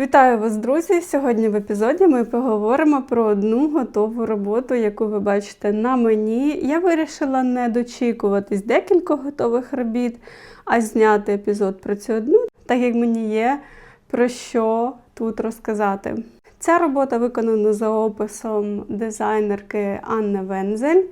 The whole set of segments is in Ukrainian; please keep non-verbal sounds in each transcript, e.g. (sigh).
Вітаю вас, друзі! Сьогодні в епізоді ми поговоримо про одну готову роботу, яку ви бачите на мені. Я вирішила не дочікуватись декількох готових робіт, а зняти епізод про цю одну, так як мені є про що тут розказати. Ця робота виконана за описом дизайнерки Анни Вензель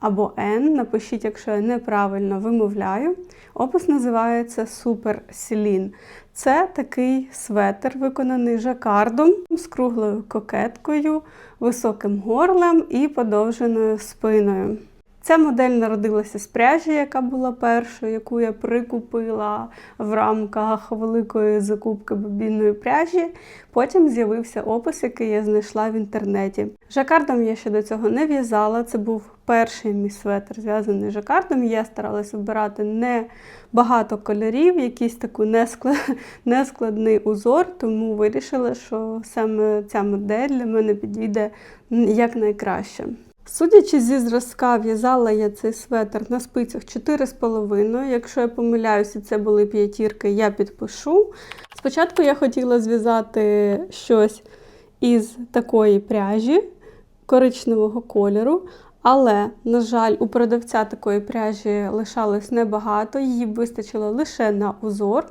або Н. Напишіть, якщо я неправильно вимовляю. Опис називається Супер Селін. Це такий светр, виконаний жакардом з круглою кокеткою, високим горлем і подовженою спиною. Ця модель народилася з пряжі, яка була першою, яку я прикупила в рамках великої закупки бобінної пряжі. Потім з'явився опис, який я знайшла в інтернеті. Жакардом я ще до цього не в'язала. Це був перший мій светр, зв'язаний жакардом. Я старалася вибирати не багато кольорів, якийсь такий (laughs) нескладний узор, тому вирішила, що саме ця модель для мене підійде якнайкраще. Судячи зі зразка, в'язала я цей светр на спицях 4,5. Якщо я помиляюся, це були п'ятірки, я підпишу. Спочатку я хотіла зв'язати щось із такої пряжі коричневого кольору, але, на жаль, у продавця такої пряжі лишалось небагато, її вистачило лише на узор.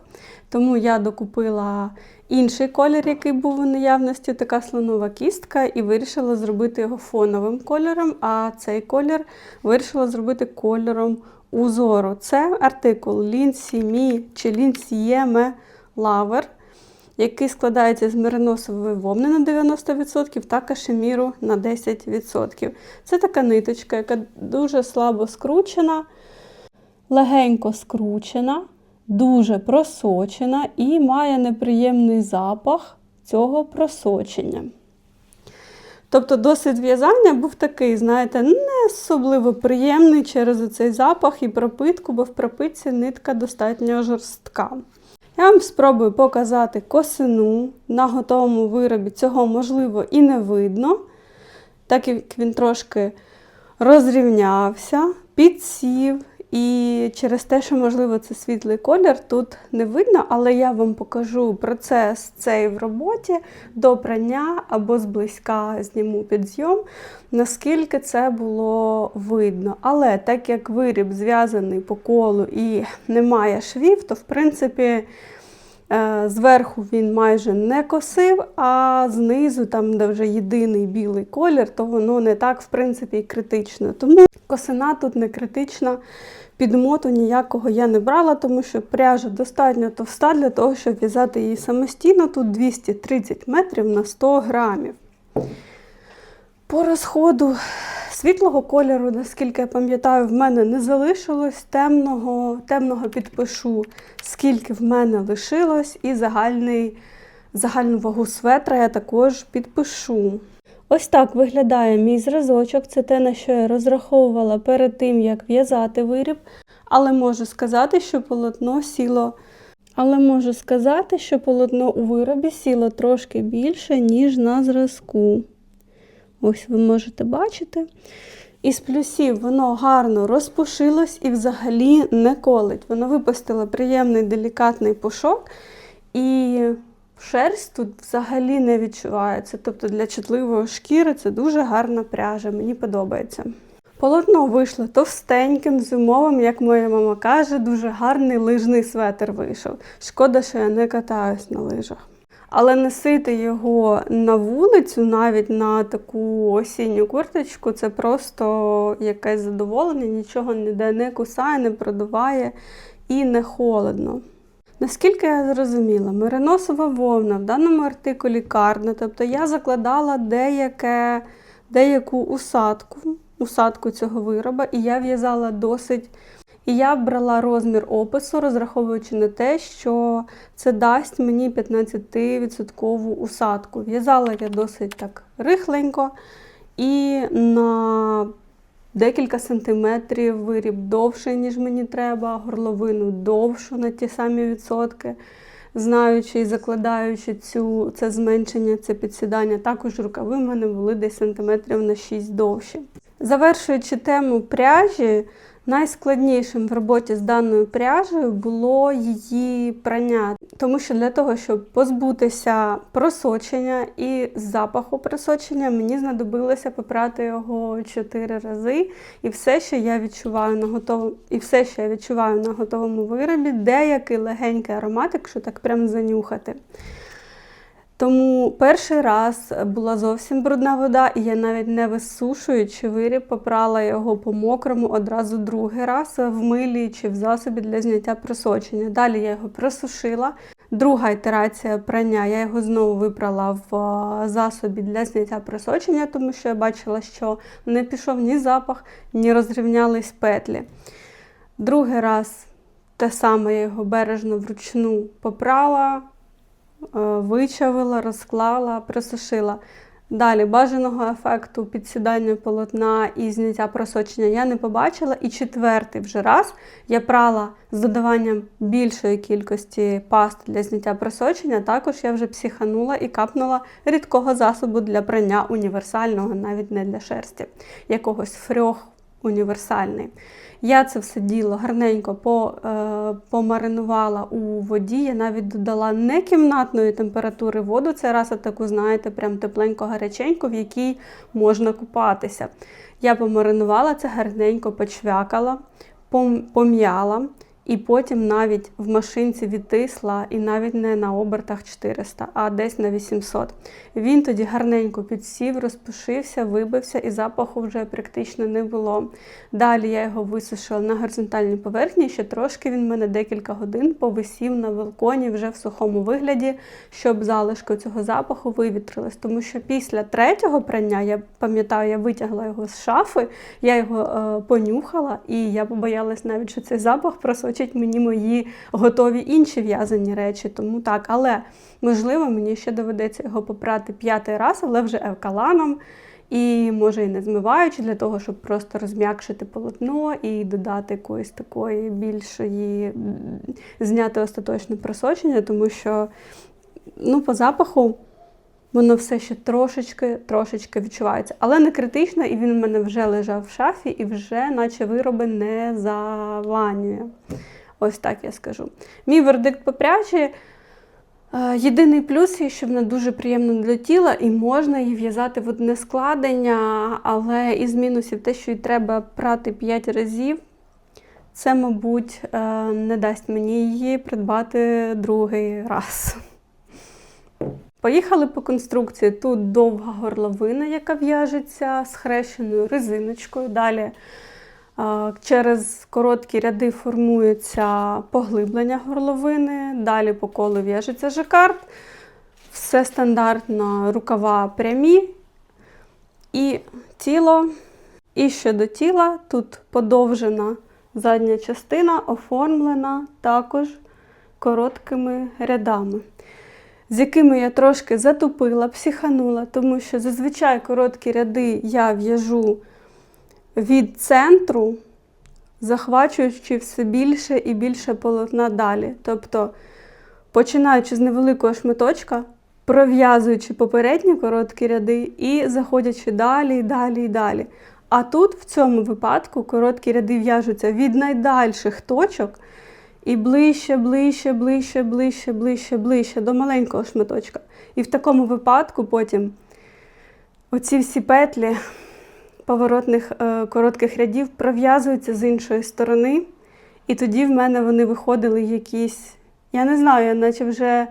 Тому я докупила інший колір, який був у наявності, така слонова кістка, і вирішила зробити його фоновим кольором, а цей колір вирішила зробити кольором узору. Це артикул Лінсі чи Лінсієме Лавер, який складається з мериносової вовни на 90% та кашеміру на 10%. Це така ниточка, яка дуже слабо скручена, легенько скручена дуже просочена і має неприємний запах цього просочення. Тобто досвід в'язання був такий, знаєте, не особливо приємний через цей запах і пропитку, бо в пропитці нитка достатньо жорстка. Я вам спробую показати косину на готовому виробі. Цього, можливо, і не видно, так як він трошки розрівнявся, підсів. І через те, що, можливо, це світлий колір, тут не видно, але я вам покажу процес цей в роботі до прання або зблизька зніму підзйом, наскільки це було видно. Але так як виріб зв'язаний по колу і немає швів, то в принципі. Зверху він майже не косив, а знизу, там, де вже єдиний білий колір, то воно не так, в принципі, і критично. Тому косина тут не критична. Підмоту ніякого я не брала, тому що пряжа достатньо товста для того, щоб в'язати її самостійно. Тут 230 метрів на 100 грамів. По розходу світлого кольору, наскільки я пам'ятаю, в мене не залишилось. Темного темного підпишу, скільки в мене лишилось, і загальний, загальну вагу светра я також підпишу. Ось так виглядає мій зразочок. Це те, на що я розраховувала перед тим, як в'язати виріб. Але можу сказати, що полотно сіло. Але можу сказати, що полотно у виробі сіло трошки більше, ніж на зразку. Ось ви можете бачити. Із плюсів воно гарно розпушилось і взагалі не колить. Воно випустило приємний делікатний пушок. І Шерсть тут взагалі не відчувається. Тобто для чутливої шкіри це дуже гарна пряжа, мені подобається. Полотно вийшло товстеньким, зимовим, як моя мама каже, дуже гарний лижний светр вийшов. Шкода, що я не катаюсь на лижах. Але носити його на вулицю, навіть на таку осінню курточку, це просто якесь задоволення, нічого ніде не кусає, не продуває і не холодно. Наскільки я зрозуміла, мериносова вовна в даному артикулі карна, тобто я закладала деяке, деяку усадку усадку цього вироба, і я в'язала досить. І я брала розмір опису, розраховуючи на те, що це дасть мені 15% усадку. В'язала я досить так рихленько і на декілька сантиметрів виріб довший, ніж мені треба, горловину довшу на ті самі відсотки, знаючи і закладаючи цю, це зменшення, це підсідання, також рукави в мене були десь сантиметрів на 6 довші. Завершуючи тему пряжі, Найскладнішим в роботі з даною пряжею було її прання, тому що для того, щоб позбутися просочення і запаху просочення, мені знадобилося попрати його 4 рази. І все, що я відчуваю на готовому, і все, що я відчуваю на готовому виробі, деякий легенький аромат, якщо так прям занюхати. Тому перший раз була зовсім брудна вода, і я навіть не висушуючи виріб, попрала його по мокрому одразу другий раз в милі чи в засобі для зняття просочення. Далі я його просушила. Друга ітерація прання, я його знову випрала в засобі для зняття просочення, тому що я бачила, що не пішов ні запах, ні розрівнялись петлі. Другий раз те саме я його бережно вручну попрала, вичавила, розклала, присушила. Далі бажаного ефекту підсідання полотна і зняття просочення я не побачила. І четвертий вже раз я прала з додаванням більшої кількості паст для зняття просочення. Також я вже психанула і капнула рідкого засобу для прання універсального, навіть не для шерсті, якогось фрьох універсальний. Я це все діло гарненько по, е, помаринувала у воді. Я навіть додала не кімнатної температури воду, це раз таку, знаєте, прям тепленько гаряченьку, в якій можна купатися. Я помаринувала це гарненько, почвякала, пом'яла. І потім навіть в машинці відтисла, і навіть не на обертах 400, а десь на 800. Він тоді гарненько підсів, розпушився, вибився, і запаху вже практично не було. Далі я його висушила на горизонтальній поверхні, ще трошки він мене декілька годин повисів на балконі вже в сухому вигляді, щоб залишки цього запаху вивітрились. Тому що після третього прання, я пам'ятаю, я витягла його з шафи, я його е, понюхала, і я побоялась навіть, що цей запах просочить мені мої готові інші в'язані речі. Тому так, але можливо, мені ще доведеться його попрати п'ятий раз, але вже евкаланом. І може і не змиваючи, для того, щоб просто розм'якшити полотно і додати якоїсь такої більшої, зняти остаточне просочення, тому що ну, по запаху воно все ще трошечки, трошечки відчувається. Але не критично, і він в мене вже лежав в шафі і вже, наче вироби, не заванює. Ось так я скажу. Мій вердикт по. Е, Єдиний плюс є, що вона дуже приємно для тіла і можна її в'язати в одне складення, але із мінусів те, що її треба прати 5 разів, це, мабуть, е, не дасть мені її придбати другий раз. Поїхали по конструкції. Тут довга горловина, яка в'яжеться з хрещеною резиночкою. Далі через короткі ряди формується поглиблення горловини, далі по колу в'яжеться жакард. Все стандартно, рукава прямі і тіло. І щодо тіла, тут подовжена задня частина, оформлена також короткими рядами з якими я трошки затупила, психанула, тому що зазвичай короткі ряди я в'яжу від центру, захвачуючи все більше і більше полотна далі. Тобто, починаючи з невеликого шматочка, пров'язуючи попередні короткі ряди і заходячи далі, далі, і далі. А тут в цьому випадку короткі ряди в'яжуться від найдальших точок. І ближче, ближче, ближче, ближче, ближче, ближче до маленького шматочка. І в такому випадку потім оці всі петлі поворотних е, коротких рядів пров'язуються з іншої сторони. І тоді в мене вони виходили якісь, я не знаю, я наче вже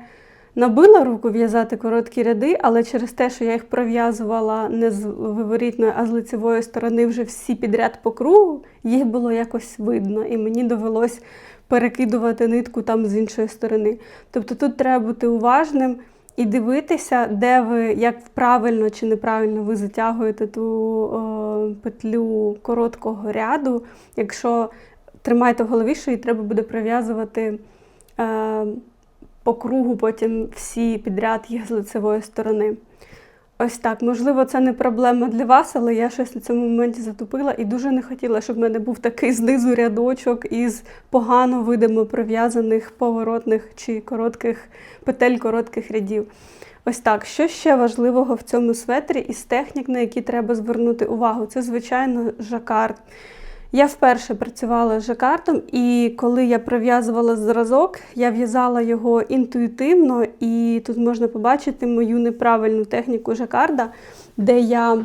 набила руку в'язати короткі ряди, але через те, що я їх пров'язувала не з виворітної, а з лицевої сторони вже всі підряд по кругу, їх було якось видно. І мені довелось перекидувати нитку там з іншої сторони. Тобто тут треба бути уважним і дивитися, де ви, як правильно чи неправильно ви затягуєте ту о, петлю короткого ряду. Якщо тримаєте в голові, що її треба буде прив'язувати е, по кругу потім всі підряд їх з лицевої сторони. Ось так. Можливо, це не проблема для вас, але я щось на цьому моменті затупила і дуже не хотіла, щоб в мене був такий знизу рядочок із погано видимо пров'язаних поворотних чи коротких петель коротких рядів. Ось так. Що ще важливого в цьому светрі із технік, на які треба звернути увагу? Це, звичайно, жакард. Я вперше працювала з жакартом, і коли я пров'язувала зразок, я в'язала його інтуїтивно, і тут можна побачити мою неправильну техніку жакарда, де я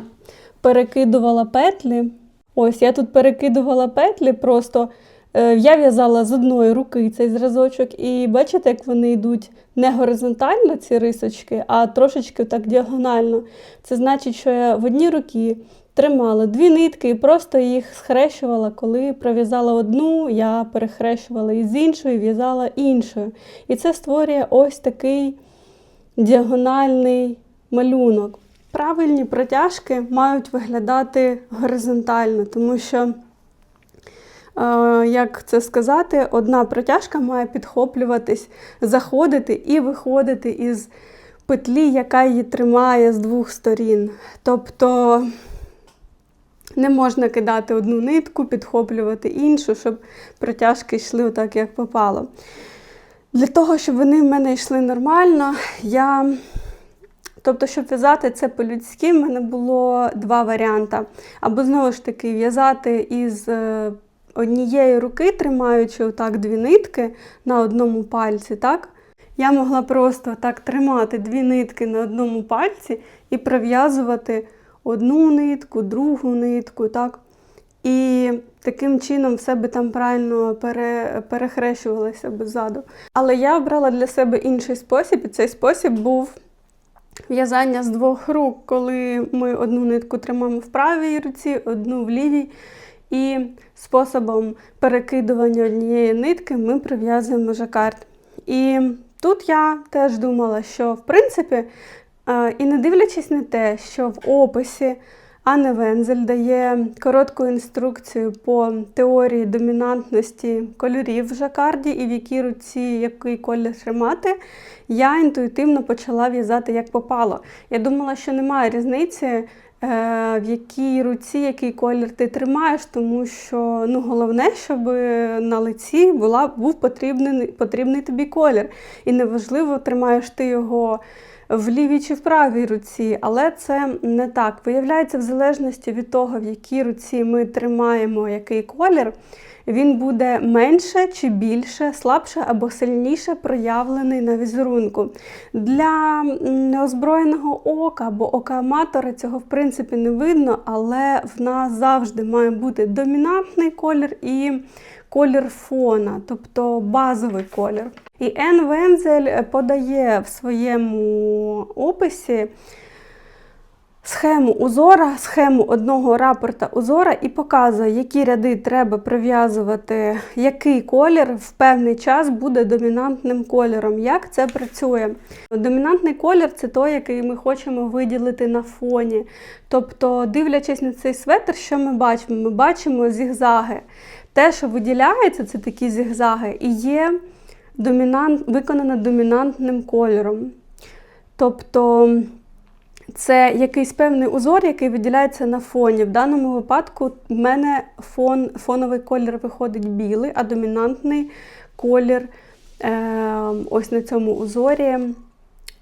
перекидувала петлі. Ось я тут перекидувала петлі, просто е, я в'язала з одної руки цей зразочок, і бачите, як вони йдуть не горизонтально, ці рисочки, а трошечки так діагонально. Це значить, що я в одній руці тримала дві нитки і просто їх схрещувала. Коли пров'язала одну, я перехрещувала із іншою, в'язала іншою. І це створює ось такий діагональний малюнок. Правильні протяжки мають виглядати горизонтально, тому що, е, як це сказати, одна протяжка має підхоплюватись, заходити і виходити із петлі, яка її тримає з двох сторін. Тобто не можна кидати одну нитку, підхоплювати іншу, щоб протяжки йшли отак, як попало. Для того, щоб вони в мене йшли нормально, я. Тобто, щоб в'язати це по-людськи, в мене було два варіанти. Або знову ж таки в'язати із е, однієї руки, тримаючи отак дві нитки на одному пальці. так? Я могла просто так тримати дві нитки на одному пальці і пров'язувати одну нитку, другу нитку. так? І таким чином все би там правильно пере, перехрещувалося би ззаду. Але я обрала для себе інший спосіб, і цей спосіб був в'язання з двох рук, коли ми одну нитку тримаємо в правій руці, одну в лівій. І способом перекидування однієї нитки ми прив'язуємо жакард. І тут я теж думала, що в принципі, і не дивлячись на те, що в описі Анне Вензель дає коротку інструкцію по теорії домінантності кольорів в жакарді і в якій руці який колір тримати, я інтуїтивно почала в'язати як попало. Я думала, що немає різниці, е, в якій руці який колір ти тримаєш, тому що ну, головне, щоб на лиці була, був потрібний, потрібний тобі колір. І неважливо, тримаєш ти його в лівій чи в правій руці, але це не так. Виявляється, в залежності від того, в якій руці ми тримаємо який колір, він буде менше чи більше, слабше або сильніше проявлений на візерунку. Для неозброєного ока або ока аматора цього в принципі не видно, але в нас завжди має бути домінантний колір і колір фона, тобто базовий колір. І Ен Вензель подає в своєму описі схему узора, схему одного рапорта узора і показує, які ряди треба прив'язувати, який колір в певний час буде домінантним кольором. Як це працює? Домінантний колір це той, який ми хочемо виділити на фоні. Тобто, дивлячись на цей светр, що ми бачимо? Ми бачимо зігзаги. Те, що виділяється, це такі зігзаги, і є домінант, виконана домінантним кольором. Тобто це якийсь певний узор, який виділяється на фоні. В даному випадку в мене фон, фоновий колір виходить білий, а домінантний колір е, ось на цьому узорі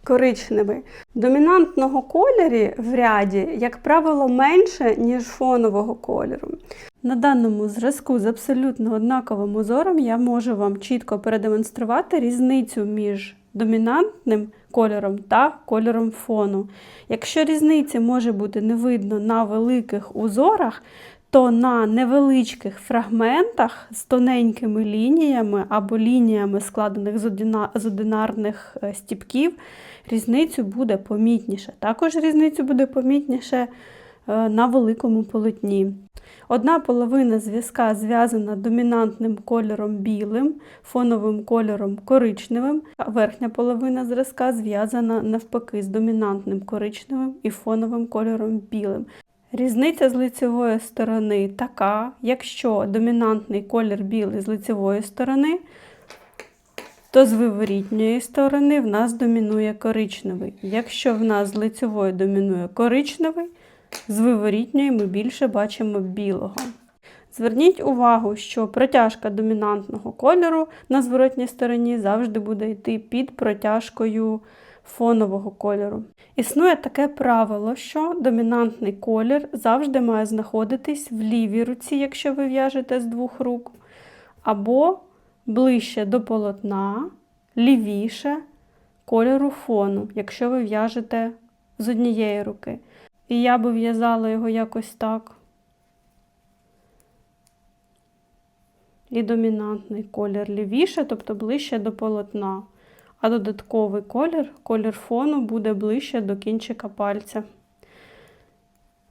коричневий. Домінантного кольорі в ряді, як правило, менше, ніж фонового кольору. На даному зразку з абсолютно однаковим узором я можу вам чітко передемонструвати різницю між домінантним кольором та кольором фону. Якщо різниці може бути не видно на великих узорах, то на невеличких фрагментах з тоненькими лініями або лініями складених з одинарних е, стіпків, різницю буде помітніше. Також різницю буде помітніше на великому полотні. Одна половина зв'язка зв'язана домінантним кольором білим, фоновим кольором коричневим, а верхня половина зразка зв'язана навпаки з домінантним коричневим і фоновим кольором білим. Різниця з лицевої сторони така, якщо домінантний колір білий з лицевої сторони, то з виворітньої сторони в нас домінує коричневий. Якщо в нас з лицевої домінує коричневий, з виворітньої ми більше бачимо білого. Зверніть увагу, що протяжка домінантного кольору на зворотній стороні завжди буде йти під протяжкою фонового кольору. Існує таке правило, що домінантний колір завжди має знаходитись в лівій руці, якщо ви в'яжете з двох рук, або ближче до полотна, лівіше кольору фону, якщо ви в'яжете з однієї руки. І я би в'язала його якось так. І домінантний колір лівіше, тобто ближче до полотна. А додатковий колір, колір фону, буде ближче до кінчика пальця.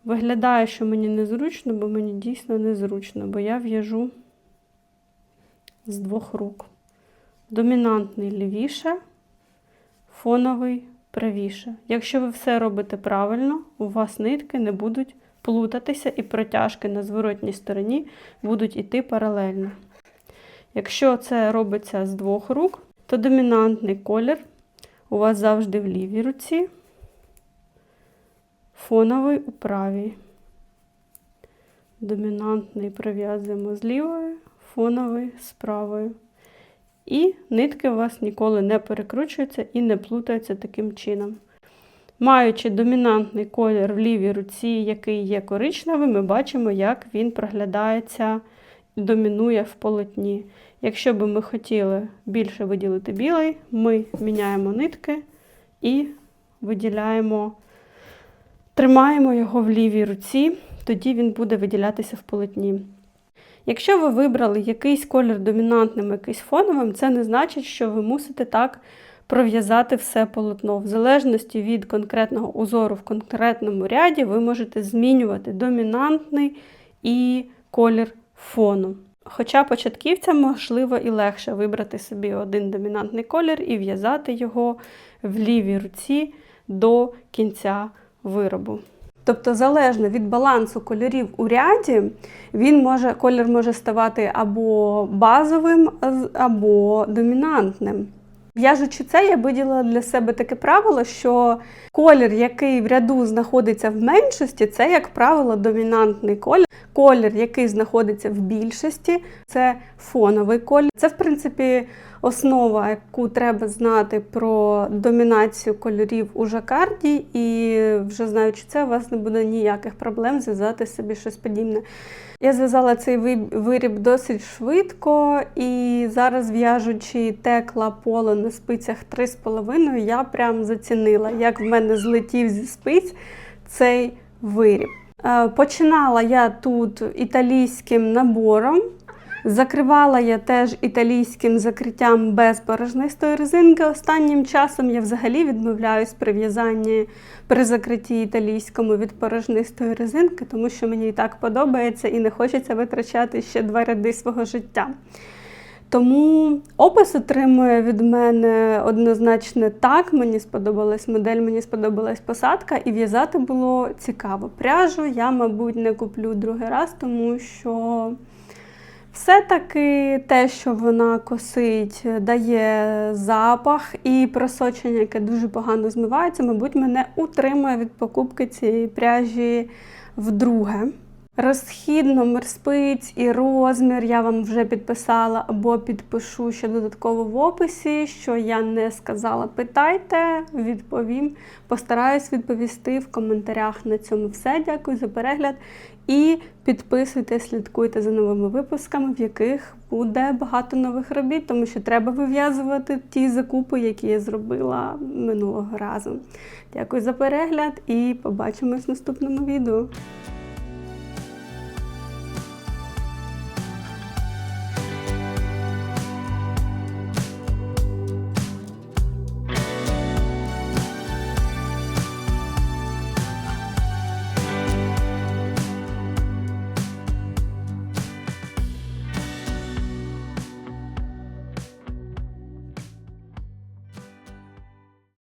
Виглядає, що мені незручно, бо мені дійсно незручно, бо я в'яжу з двох рук. Домінантний лівіше, фоновий правіше. Якщо ви все робите правильно, у вас нитки не будуть плутатися і протяжки на зворотній стороні будуть йти паралельно. Якщо це робиться з двох рук, то домінантний колір у вас завжди в лівій руці, фоновий у правій. Домінантний пров'язуємо з лівої, фоновий з правою. І нитки у вас ніколи не перекручуються і не плутаються таким чином. Маючи домінантний колір в лівій руці, який є коричневий, ми бачимо, як він проглядається домінує в полотні. Якщо би ми хотіли більше виділити білий, ми міняємо нитки і виділяємо, тримаємо його в лівій руці, тоді він буде виділятися в полотні. Якщо ви вибрали якийсь колір домінантним, якийсь фоновим, це не значить, що ви мусите так пров'язати все полотно. В залежності від конкретного узору в конкретному ряді, ви можете змінювати домінантний і колір фону. Хоча початківцям можливо і легше вибрати собі один домінантний колір і в'язати його в лівій руці до кінця виробу. Тобто, залежно від балансу кольорів у ряді, він може, колір може ставати або базовим, або домінантним. В'яжучи це, я виділила для себе таке правило, що колір, який в ряду знаходиться в меншості, це, як правило, домінантний колір. Колір, який знаходиться в більшості, це фоновий колір. Це, в принципі, основа, яку треба знати про домінацію кольорів у жакарді, і вже знаючи це, у вас не буде ніяких проблем зв'язати собі щось подібне. Я зв'язала цей виріб досить швидко, і зараз, в'яжучи текла поло на спицях 3,5, я прям зацінила, як в мене злетів зі спиць цей виріб. Е, починала я тут італійським набором. Закривала я теж італійським закриттям без порожнистої резинки. Останнім часом я взагалі відмовляюсь при в'язанні при закритті італійському від порожнистої резинки, тому що мені і так подобається і не хочеться витрачати ще два ряди свого життя. Тому опис отримує від мене однозначно так. Мені сподобалась модель, мені сподобалась посадка, і в'язати було цікаво. Пряжу я, мабуть, не куплю другий раз, тому що. Все-таки те, що вона косить, дає запах і просочення, яке дуже погано змивається, мабуть, мене утримує від покупки цієї пряжі вдруге. Розхід, номер спиць і розмір я вам вже підписала або підпишу ще додатково в описі. Що я не сказала, питайте, відповім. Постараюсь відповісти в коментарях на цьому все. Дякую за перегляд. І підписуйтесь, слідкуйте за новими випусками, в яких буде багато нових робіт, тому що треба вив'язувати ті закупи, які я зробила минулого разу. Дякую за перегляд і побачимось в наступному відео.